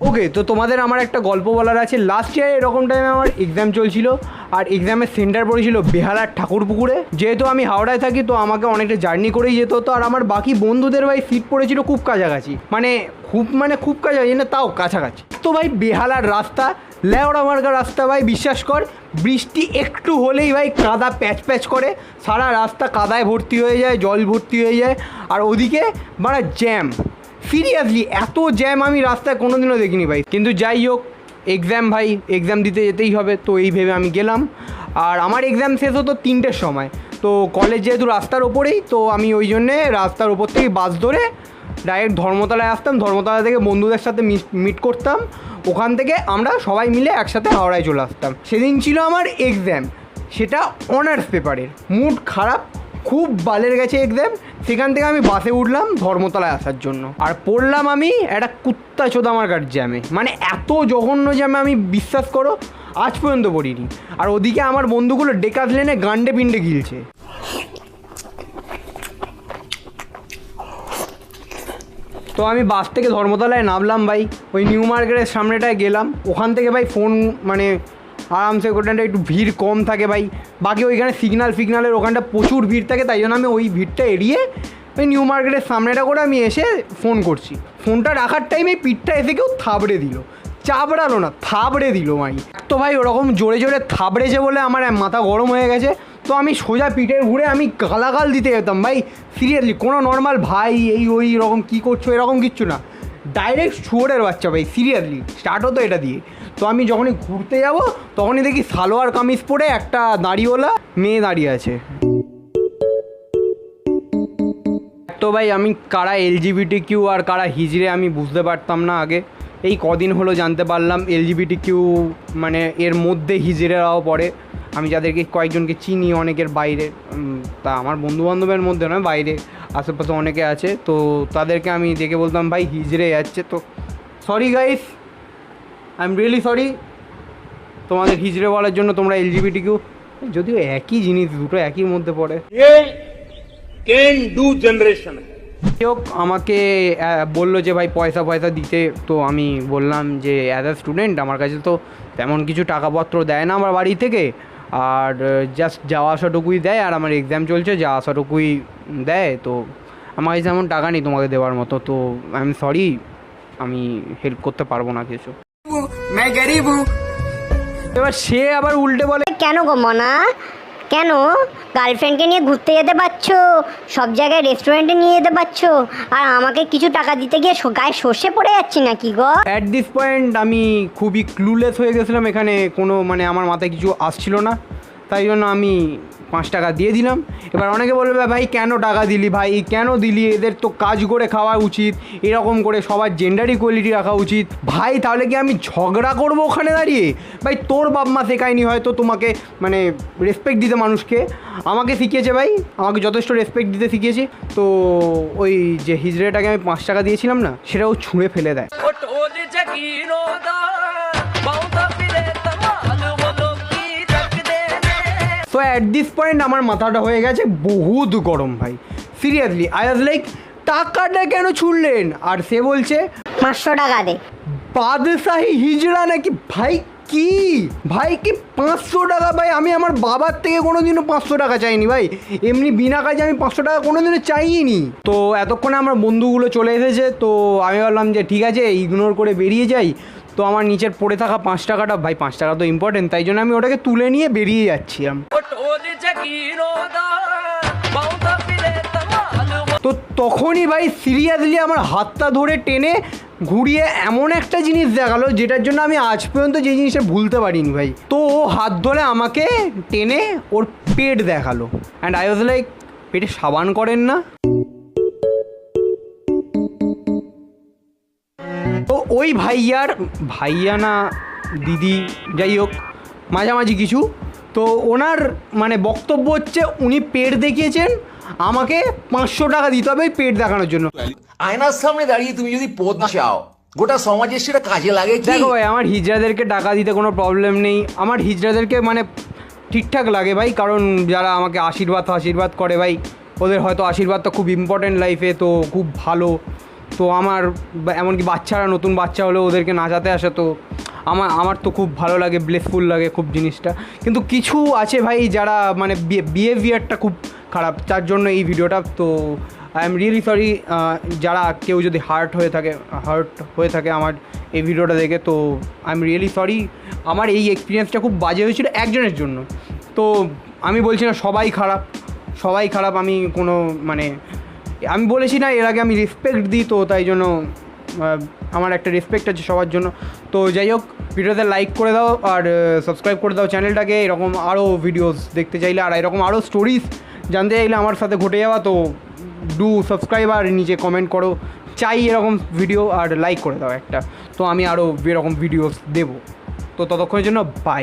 ওকে তো তোমাদের আমার একটা গল্প বলার আছে। লাস্ট ইয়ার এরকম টাইমে আমার এক্সাম চলছিল, আর এক্সামের সেন্টার পড়েছিল বেহালার ঠাকুরপুকুরে। যেহেতু আমি হাওড়ায় থাকি, তো আমাকে অনেকটা জার্নি করেই যেত হতো, আর আমার বাকি বন্ধুদের ভাই সিট পড়েছিল খুব কাছাকাছি। মানে খুব মানে খুব কাছাকাছি, না তাও কাছাকাছি। তো ভাই, বেহালার রাস্তা, লেওড়া মার্কা রাস্তা ভাই, বিশ্বাস কর, বৃষ্টি একটু হলেই ভাই কাদা প্যাচ প্যাচ করে, সারা রাস্তা কাদায় ভর্তি হয়ে যায়, জল ভর্তি হয়ে যায়, আর ওদিকে মানে জ্যাম সিরিয়াসলি এত জ্যাম আমি রাস্তায় কোনোদিনও দেখিনি ভাই। কিন্তু যাই হোক এক্সাম ভাই এক্সাম দিতে যেতেই হবে, তো এই ভেবে আমি গেলাম। আর আমার এক্সাম শেষ হতো তিনটের সময়। তো কলেজ যেহেতু রাস্তার ওপরেই, তো আমি ওই জন্যে রাস্তার ওপর থেকে বাস ধরে ডাইরেক্ট ধর্মতলায় আসতাম। ধর্মতলা থেকে বন্ধুদের সাথে মিট করতাম। ওখান থেকে আমরা সবাই মিলে একসাথে হাওড়ায় চলে আসতাম। সেদিন ছিল আমার এক্সাম সেটা অনার্স পেপারের মুড খারাপ খুব বালের গেছে একদম। সেখান থেকে আমি বাসে উঠলাম ধর্মতলায় আসার জন্য। আর পড়লাম আমি একটা কুত্তা চোদা আমার গাড়ির জ্যামে। মানে এত জঘন্য জ্যামে আমি বিশ্বাস করো, আজ পর্যন্ত পড়িনি। আর ওদিকে আমার বন্ধুগুলো ডেকাস লেনে গান্ডে পিন্ডে গিলছে। তো আমি বাস থেকে ধর্মতলায় নামলাম ভাই। ওই নিউ মার্কেটের সামনেটায় গেলাম। ওখান থেকে ভাই ফোন মানে আরামসে ওখানটা একটু ভিড় কম থাকে ভাই। বাকি ওইখানে সিগনাল ফিগনালের ওখানটা প্রচুর ভিড় থাকে, তাই জন্য আমি ওই ভিড়টা এড়িয়ে ওই নিউ মার্কেটের সামনেটা করে আমি এসে ফোন করছি। ফোনটা রাখার টাইমে পিঠটা এসে কেউ থাবড়ে দিল। চাবড়ালো না, থাবড়ে দিল ভাই। তো ভাই ওরকম জোরে জোরে থাবড়েছে বলে আমার মাথা গরম হয়ে গেছে। তো আমি সোজা পিঠের ঘুরে আমি গালাগাল দিতে যেতাম ভাই। সিরিয়াসলি কোনো নর্মাল ভাই, এই, ওই রকম কী করছ, এরকম কিচ্ছু না। ডাইরেক্ট শুয়োরের বাচ্চা ভাই সিরিয়াসলি স্টার্ট হতো এটা দিয়ে। তো আমি যখনই ঘুরতে যাব, তখনই দেখি সালোয়ার কামিজ পরে একটা দাঁড়িওয়ালা মেয়ে দাঁড়িয়ে আছে। তো ভাই, আমি কারা এলজিবিটি কিউ আর কারা হিজড়ে আমি বুঝতে পারতাম না আগে। এই কদিন হলো জানতে পারলাম এলজিবিটি কিউ মানে এর মধ্যে হিজড়েরাও পড়ে। আমি যাদেরকে কয়েকজনকে চিনি, অনেকের বাইরে। তা আমার বন্ধু বান্ধবের মধ্যে নয়, বাইরে। আশেপাশে অনেকে আছে। তো তাদেরকে আমি দেখে বলতাম, ভাই, হিজড়ে যাচ্ছে। তো sorry guys I am really sorry তোমাদের হিজড়ে বলার জন্য তোমরা এলজিবিটি কিউ যদিও একই জিনিস দুটো একই মধ্যে পড়ে। ক্যান ডু জেনারেশন আমাকে বলল যে ভাই পয়সা পয়সা দিতে। তো আমি বললাম যে অ্যাজ আ স্টুডেন্ট আমার কাছে তো তেমন কিছু টাকাপত্র দেয় না আমার বাড়ি থেকে। আর জাস্ট যাওয়া আসাটুকুই দেয় আর আমার এক্সাম চলছে যাওয়া আসাটুকুই দেয়। তো আমার কাছে এমন টাকা নেই তোমাকে দেওয়ার মতো। তো আই এম সরি আমি হেল্প করতে পারব না কিছু। এবার সে আবার উল্টে বলে কেন গো মনা? কেন? গার্লফ্রেন্ডকে নিয়ে ঘুরতে যেতে পারছ? সব জায়গায় রেস্টুরেন্টে নিয়ে যেতে পারছ? আর আমাকে কিছু টাকা দিতে গিয়ে সো- গায়ে সর্ষে পড়ে যাচ্ছি নাকি গো? অ্যাট দিস পয়েন্ট আমি খুবই ক্লুলেস হয়ে গেছিলাম এখানে কোনো মানে আমার মাথায় কিছু আসছিল না। তাই জন্য আমি পাঁচ টাকা দিয়ে দিলাম। এবার অনেকে বলবে, ভাই, কেন টাকা দিলি? ভাই, কেন দিলি? এদের তো কাজ করে খাওয়া উচিত। এরকম করে সবার জেন্ডার ইকুয়ালিটি রাখা উচিত। ভাই, তাহলে কি আমি ঝগড়া করব ওখানে দাঁড়িয়ে? ভাই, তোর বাপ মা শেখায়নি হয়তো তোমাকে মানে রেসপেক্ট দিতে মানুষকে। আমাকে শিখিয়েছে, ভাই, আমাকে যথেষ্ট রেসপেক্ট দিতে শিখিয়েছে। তো ওই যে হিজড়েটাকে আমি পাঁচ টাকা দিয়েছিলাম না, সেটাও ছুঁড়ে ফেলে দেয়। সো অ্যাট দিস পয়েন্ট আমার মাথাটা হয়ে গেছে বহুত গরম ভাই। সিরিয়াসলি আই ওয়াজ লাইক টাকাটা কেন ছুড়লেন? আর সে বলছে পাঁচশো টাকা দে। বাদশাহী হিজড়া নাকি? ভাই কি? ভাই কি পাঁচশো টাকা ভাই? আমি আমার বাবার থেকে কোনো দিনও পাঁচশো টাকা চাইনি ভাই। এমনি বিনা কাজে আমি পাঁচশো টাকা কোনো দিনও চাইনি তো এতক্ষণে আমার বন্ধুগুলো চলে এসেছে তো আমি ভাবলাম যে ঠিক আছে ইগনোর করে বেরিয়ে যাই। তো আমার নিচের পড়ে থাকা পাঁচ টাকাটা ভাই পাঁচ টাকা তো ইম্পর্টেন্ট তাই জন্য আমি ওটাকে তুলে নিয়ে বেরিয়ে যাচ্ছিলাম। তো তখনই ভাই সিরিয়াসলি আমার হাতটা ধরে টেনে ঘুরিয়ে এমন একটা জিনিস দেখাল, যেটার জন্য আমি আজ পর্যন্ত যে জিনিসটা ভুলতে পারিনি ভাই। তো ও হাত ধরে আমাকে টেনে ওর পেট দেখাল। অ্যান্ড আই ওয়াজ লাইক পেটে সাবান করেন না? তো ওই ভাইয়ার ভাইয়া না, দিদি, যাই হোক, মাঝামাঝি কিছু তো ওনার মানে বক্তব্য হচ্ছে উনি পেট দেখিয়েছেন আমাকে পাঁচশো টাকা দিতে হবে ওই পেট দেখানোর জন্য। আয়নার সামনে দাঁড়িয়ে তুমি যদি পদ চাও গোটা সমাজের সেটা কাজে লাগে দেখো ভাই আমার হিজড়াদেরকে টাকা দিতে কোনো প্রবলেম নেই। আমার হিজড়াদেরকে মানে ঠিকঠাক লাগে ভাই কারণ যারা আমাকে আশীর্বাদ আশীর্বাদ করে ভাই ওদের হয়তো আশীর্বাদটা খুব ইম্পর্টেন্ট লাইফে তো খুব ভালো। তো আমার এমনকি বাচ্চারা নতুন বাচ্চা হলে ওদেরকে নাচাতে আসে তো আমার আমার তো খুব ভালো লাগে ব্লেসফুল লাগে খুব জিনিসটা। কিন্তু কিছু আছে ভাই যারা মানে বিহেভিয়ারটা খুব খারাপ, তার জন্য এই ভিডিওটা তো আই এম রিয়েলি সরি যারা কেউ যদি হার্ট হয়ে থাকে হার্ট হয়ে থাকে আমার এই ভিডিওটা দেখে, তো আই এম রিয়েলি সরি আমার এই এক্সপিরিয়েন্সটা খুব বাজে হয়েছিল একজনের জন্য। তো আমি বলছি না সবাই খারাপ সবাই খারাপ, আমি কোনো মানে আমি বলেছি না, এর আগে আমি রেসপেক্ট দিই তো, তাই জন্য আমার একটা রেসপেক্ট আছে সবার জন্য। তো যাই হোক, ভিডিওতে লাইক করে দাও আর সাবস্ক্রাইব করে দাও চ্যানেলটাকে এরকম আরও ভিডিওস দেখতে চাইলে আর এরকম আরও স্টোরিজ জানতে চাইলে আমার সাথে ঘটে যাওয়া। তো ডু সাবস্ক্রাইব আর নিজে কমেন্ট করো। চাই এরকম ভিডিও আর লাইক করে দাও একটা। তো আমি আরও এরকম ভিডিওস দেবো। তো ততক্ষণের জন্য বাই